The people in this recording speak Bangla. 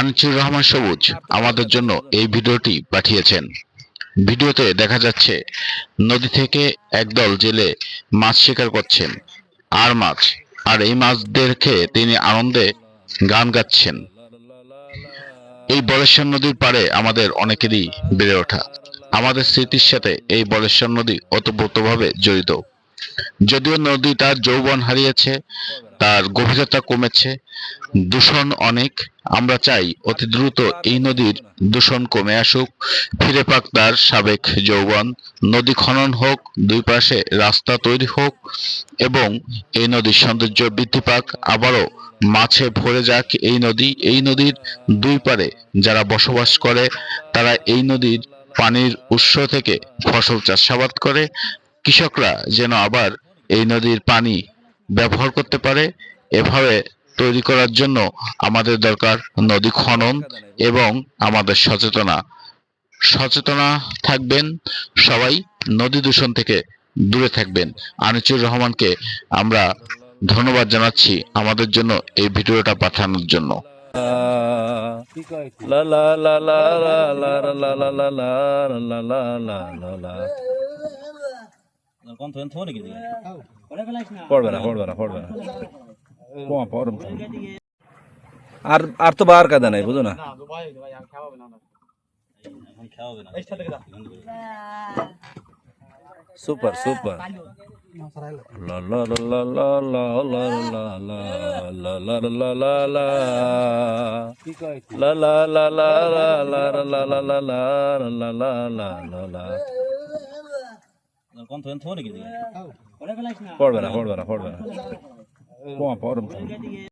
আনিসুর রহমান সবুজ আমাদের জন্য এই ভিডিওটি পাঠিয়েছেন। ভিডিওতে দেখা যাচ্ছে, নদী থেকে একদল জেলে মাছ শিকার করছেন। আর মাছ, আর এই মাছ দেখে তিনি আনন্দে গান গাচ্ছেন। এই বলেশ্বর নদীর পাড়ে আমাদের অনেকেরই বেড়ে ওঠা। আমাদের স্মৃতির সাথে এই বলেশ্বর নদী ওতপ্রোতভাবে জড়িত। যদিও নদী তার যৌবন হারিয়েছে, তার গভীরতা কমেছে, দূষণ অনেক। আমরা চাই অতি দ্রুত এই নদীর দূষণ কমে আসুক। ফিরে পাক তার সাবেক যৌবন। নদী খনন হোক, দুই পাশে রাস্তা তৈরি হোক এবং এই নদীর সৌন্দর্য বৃদ্ধি পাক। আবারও মাছে ভরে যাক এই নদী। এই নদীর দুই পারে যারা বসবাস করে, তারা এই নদীর পানির উৎস থেকে ফসল চাষাবাদ করে কৃষকরা যেন আবার এই নদীর পানি ব্যবহার করতে পারে এভাবে তৈরি করার জন্য আমাদের দরকার নদী খনন এবং আমাদের সচেতনা সচেতনা থাকবেন সবাই নদী দূষণ থেকে দূরে থাকবেন আনিসুর রহমানকে আমরা ধন্যবাদ জানাচ্ছি আমাদের জন্য এই ভিডিওটা পাঠানোর জন্য পড়বে না পড়বে না পড়বে না কমা পড়ম আর আর তো বার কাদা নাই বুঝো না সুপার সুপার লা ¿Cuánto